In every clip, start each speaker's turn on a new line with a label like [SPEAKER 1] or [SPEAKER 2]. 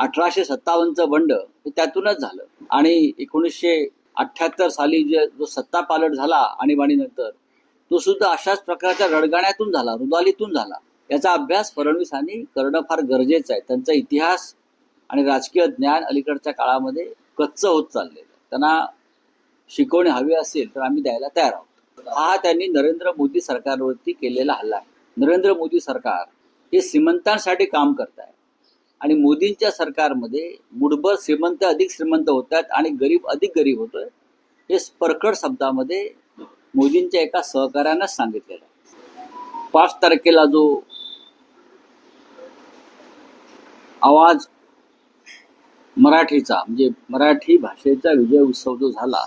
[SPEAKER 1] अठराशे सत्तावन्नचं बंड हे त्यातूनच झालं. आणि एकोणीसशे अठ्ठ्याहत्तर साली जे जो सत्ता पालट झाला आणीबाणीनंतर तो सुद्धा अशाच प्रकारच्या रडगाण्यातून झाला रुदालीतून झाला. याचा अभ्यास फडणवीसांनी करणं फार गरजेचं आहे. त्यांचा इतिहास आणि राजकीय ज्ञान अलीकडच्या काळामध्ये कच्चं होत चाललेलं त्यांना शिकवणी हवी असेल तर आम्ही द्यायला तयार आहोत. हा त्यांनी नरेंद्र मोदी सरकारवरती केलेला हल्ला आहे. नरेंद्र मोदी सरकार हे श्रीमंतांसाठी काम करत आहे आणि मोदींच्या सरकारमध्ये मुठभर श्रीमंत अधिक श्रीमंत होत आहेत आणि गरीब अधिक गरीब होतोय हे परखड शब्दामध्ये मोदींच्या एका सहकार्यानंच सांगितलेलं आहे. पाच तारखेला जो आवाज मराठीचा म्हणजे मराठी भाषेचा विजय उत्सव जो झाला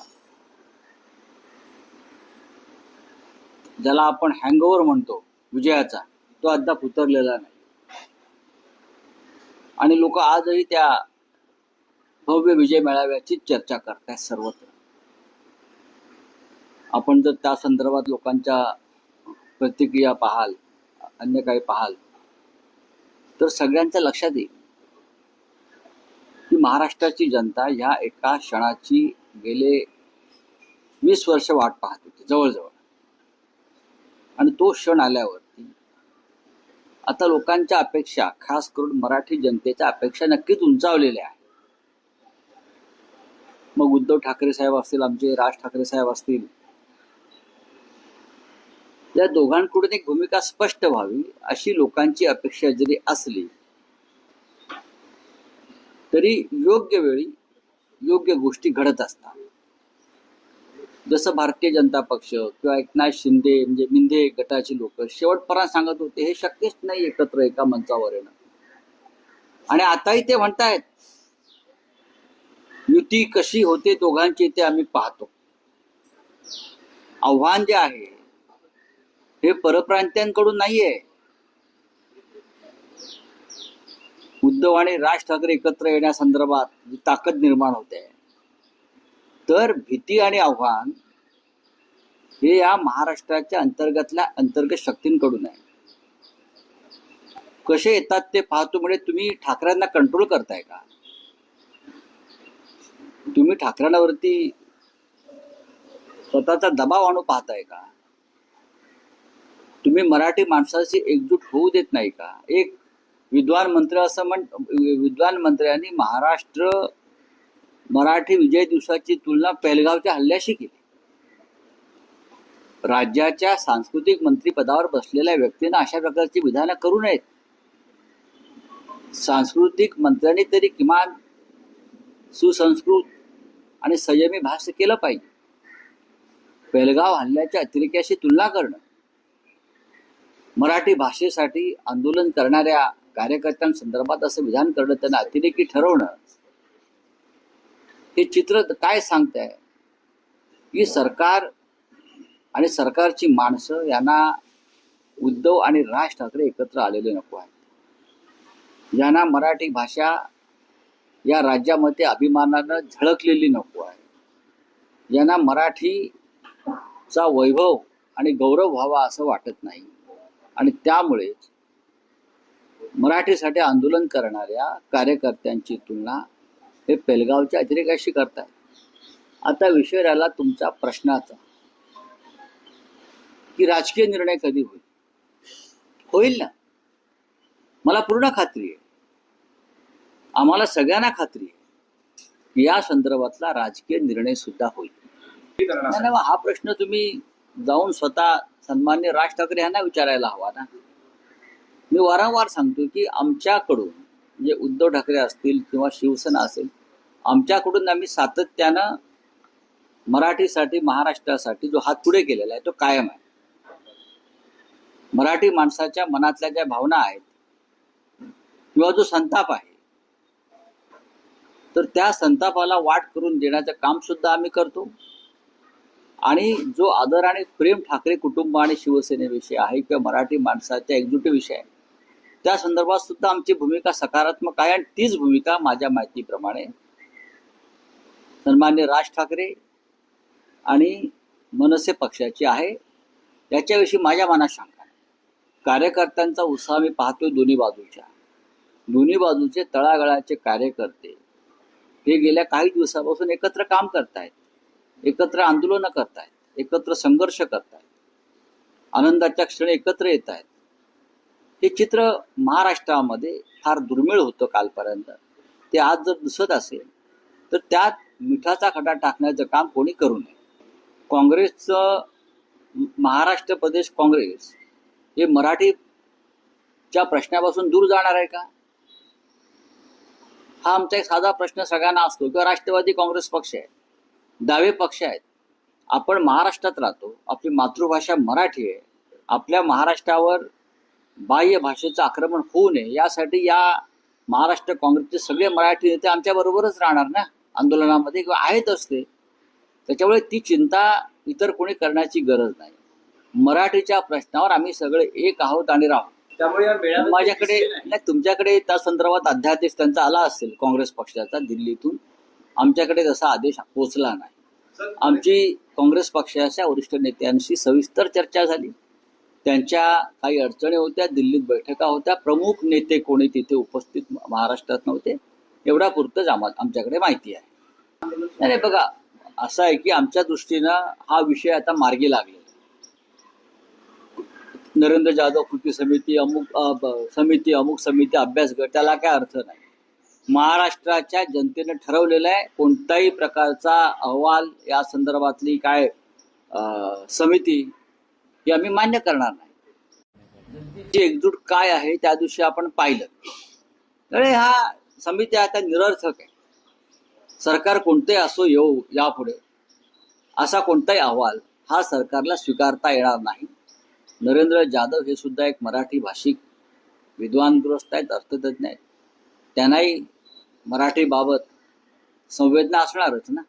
[SPEAKER 1] ज्याला आपण हँगओव्हर म्हणतो विजयाचा तो अद्याप उतरलेला नाही. आणि लोक आजही त्या भव्य विजय मेळाव्याची चर्चा करतात सर्वत्र. आपण जर त्या संदर्भात लोकांच्या प्रतिक्रिया पाहाल अन्य काही पाहाल तर सगळ्यांच्या लक्षात येईल की महाराष्ट्राची जनता ह्या एका क्षणाची गेले वीस वर्ष वाट पाहत होती जवळजवळ. आणि तो क्षण आल्यावर आता लोकांच्या अपेक्षा खास करून मराठी जनतेच्या अपेक्षा नक्कीच उंचावलेल्या आहेत. मग उद्धव ठाकरे साहेब असतील आमचे राज ठाकरे साहेब असतील या दोघांकडून एक भूमिका स्पष्ट व्हावी अशी लोकांची अपेक्षा जरी असली तरी योग्य वेळी योग्य गोष्टी घडत असतात. जसं भारतीय जनता पक्ष किंवा एकनाथ शिंदे म्हणजे मिंदे गटाची लोक शेवटपर्यंत सांगत होते हे शक्यच नाही एकत्र एका मंचावर येणं. आणि आताही ते म्हणतायत युती कशी होते दोघांची ते आम्ही पाहतो. आव्हान जे आहे हे परप्रांत्यांकडून नाहीये. उद्धव आणि राज ठाकरे एकत्र येण्यासंदर्भात जी ताकद निर्माण होते तर भीती आणि आव्हान हे या महाराष्ट्राच्या अंतर्गतल्या अंतर्गत शक्तींकडून आहे. कसे येतात ते पाहतो म्हणजे तुम्ही ठाकरेंना कंट्रोल करताय का? तुम्ही ठाकरेंवरती स्वतःचा दबाव आणू पाहताय का? तुम्ही मराठी माणसाशी एकजूट होऊ देत नाही का? एक विद्वान मंत्री असं म्हण विद्वान मंत्र्यांनी महाराष्ट्र मराठी विजय दिवसाची तुलना पेलगावच्या हल्ल्याशी केली. राज्याच्या सांस्कृतिक मंत्रीपदावर बसलेल्या व्यक्तींना अशा प्रकारची विधानं करू नयेत. सांस्कृतिक मंत्र्यांनी तरी किमान सुसंस्कृत आणि संयमी भाष्य केलं पाहिजे. पेलगाव हल्ल्याच्या अतिरेक्याशी तुलना करणं मराठी भाषेसाठी आंदोलन करणाऱ्या कार्यकर्त्यांसंदर्भात असं विधान करणं त्यांना अतिरेकी ठरवणं हे चित्र काय सांगतंय? की सरकार आणि सरकारची माणसं यांना उद्धव आणि राज ठाकरे एकत्र आलेले नको आहेत. यांना मराठी भाषा या राज्यामध्ये अभिमानानं झळकलेली नको आहे. यांना मराठीचा वैभव आणि गौरव व्हावा असं वाटत नाही. आणि त्यामुळेच मराठीसाठी आंदोलन करणाऱ्या कार्यकर्त्यांची तुलना हे पेलगावच्या अतिरेकाशी करताय. आता विषय राहिला तुमचा प्रश्नाचा. की राजकीय निर्णय कधी होईल? होईल ना? मला पूर्ण खात्री आहे. आम्हाला सगळ्यांना खात्री आहे. की या संदर्भातला राजकीय निर्णय सुद्धा होईल. हा प्रश्न तुम्ही जाऊन स्वतः सन्मान्य राज ठाकरे यांना विचारायला हवा ना? मी वारंवार सांगतो की आमच्याकडून म्हणजे उद्धव ठाकरे असतील किंवा शिवसेना असेल आमच्याकडून आम्ही सातत्यानं मराठीसाठी महाराष्ट्रासाठी जो हात पुढे केलेला आहे तो कायम आहे. मराठी माणसाच्या मनातल्या ज्या भावना आहेत किंवा जो संताप आहे तर त्या संतापाला वाट करून देण्याचं काम सुद्धा आम्ही करतो. आणि जो आदर आणि प्रेम ठाकरे कुटुंब आणि शिवसेनेविषयी आहे किंवा मराठी माणसाच्या एकजुटीविषयी आहे त्या संदर्भात सुद्धा आमची भूमिका सकारात्मक आहे आणि तीच भूमिका माझ्या माहितीप्रमाणे सन्मान्य राज ठाकरे आणि मनसे पक्षाची आहे. याच्याविषयी माझ्या मनात शंका आहे. कार्यकर्त्यांचा उत्साह मी पाहतोय दोन्ही बाजूच्या. दोन्ही बाजूचे तळागळाचे कार्यकर्ते हे गेल्या काही दिवसापासून एकत्र काम करतायत. एकत्र आंदोलनं करतायत. एकत्र संघर्ष करतायत. आनंदाच्या क्षणी एकत्र येत आहेत हे चित्र महाराष्ट्रामध्ये फार दुर्मिळ होतं कालपर्यंत. ते आज जर दिसत असेल तर त्यात मिठाचा खडा टाकण्याचं काम कोणी करू नये. काँग्रेसचं महाराष्ट्र प्रदेश काँग्रेस हे मराठीच्या प्रश्नापासून दूर जाणार आहे का? हा आमचा एक साधा प्रश्न सगळ्यांना असतो किंवा राष्ट्रवादी काँग्रेस पक्ष आहे दावे पक्ष आहेत. आपण महाराष्ट्रात राहतो आपली मातृभाषा मराठी आहे. आपल्या महाराष्ट्रावर बाह्य भाषेचं आक्रमण होऊ नये यासाठी या महाराष्ट्र काँग्रेसचे सगळे मराठी नेते आमच्या बरोबरच राहणार ना? आंदोलनामध्ये किंवा आहेत असते त्याच्यामुळे ती चिंता इतर कोणी करण्याची गरज नाही. मराठीच्या प्रश्नावर आम्ही सगळे एक आहोत आणि राहू.
[SPEAKER 2] त्यामुळे
[SPEAKER 1] माझ्याकडे
[SPEAKER 2] नाही.
[SPEAKER 1] तुमच्याकडे त्या संदर्भात अध्यादेश त्यांचा आला असेल काँग्रेस पक्षाचा दिल्लीतून. आमच्याकडे तसा आदेश पोचला नाही. आमची काँग्रेस पक्षाच्या वरिष्ठ नेत्यांशी सविस्तर चर्चा झाली. त्यांच्या काही अडचणी होत्या दिल्लीत बैठका होत्या. प्रमुख नेते कोणी तिथे उपस्थित महाराष्ट्रात नव्हते. एवढा पुरतंच आम्हा आमच्याकडे माहिती आहे. नाही बघा असं आहे की आमच्या दृष्टीनं हा विषय आता मार्गी लागलेला नरेंद्र जाधव कृती समिती अमुक समिती अमुक समिती अभ्यास गट त्याला काय अर्थ नाही. महाराष्ट्राच्या जनतेने ठरवलेलं आहे कोणत्याही प्रकारचा अहवाल या संदर्भातली काय समिती हे आम्ही मान्य करणार नाही. जनतेची एकजूट काय आहे त्या दिवशी आपण पाहिलं. तर हा समिती आता निरर्थक आहे. सरकार कोणते असो येऊ यापुढे. असा कोणताही अहवाल हा सरकारला स्वीकारता येणार नाही. नरेंद्र जाधव हे सुद्धा एक मराठी भाषिक विद्वानग्रस्त आहेत अर्थतज्ञ आहेत. त्यांनाही मराठीबाबत संवेदना असणारच ना.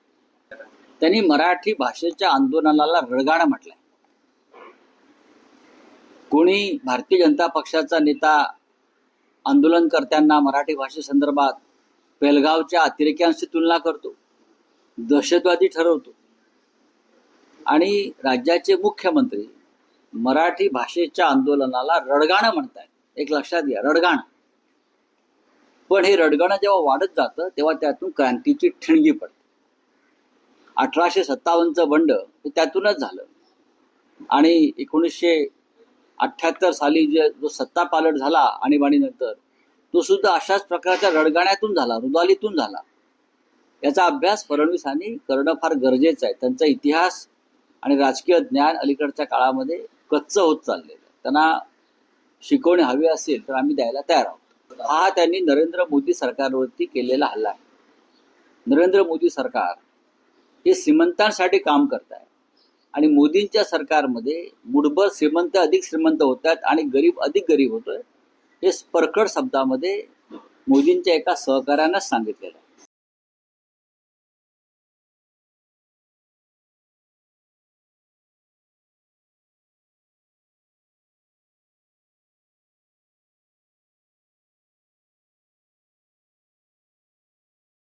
[SPEAKER 1] त्यांनी मराठी भाषेच्या आंदोलनाला रडगाणं म्हटलंय. कोणी भारतीय जनता पक्षाचा नेता आंदोलनकर्त्यांना मराठी भाषेसंदर्भात पेलगावच्या अतिरेक्यांशी तुलना करतो दहशतवादी ठरवतो आणि राज्याचे मुख्यमंत्री मराठी भाषेच्या आंदोलनाला रडगाणं म्हणतायत. एक लक्षात घ्या रडगाणं. पण हे रडगाणं जेव्हा वाढत जातं तेव्हा त्यातून क्रांतीची ठिणगी पडते. अठराशे सत्तावन्नचं बंड हे त्यातूनच झालं. आणि एकोणीसशे अठ्ठ्याहत्तर साली जे जो सत्ता पालट झाला आणीबाणीनंतर तो सुद्धा अशाच प्रकारच्या रडगाण्यातून झाला रुदालीतून झाला. याचा अभ्यास फडणवीसांनी करणं फार गरजेचं आहे. त्यांचा इतिहास आणि राजकीय ज्ञान अलीकडच्या काळामध्ये कच्च होत चाललेलं आहे. त्यांना शिकवणी हवी असेल तर आम्ही द्यायला तयार आहोत. हा त्यांनी नरेंद्र मोदी सरकारवरती केलेला हल्ला आहे. नरेंद्र मोदी सरकार हे श्रीमंतांसाठी काम करत आहे आणि मोदींच्या सरकारमध्ये मुठभर श्रीमंत अधिक श्रीमंत होत आहेत आणि गरीब अधिक गरीब होतोय हे परखड शब्दामध्ये मोदींच्या एका सहकार्यानंच सांगितलेलं आहे.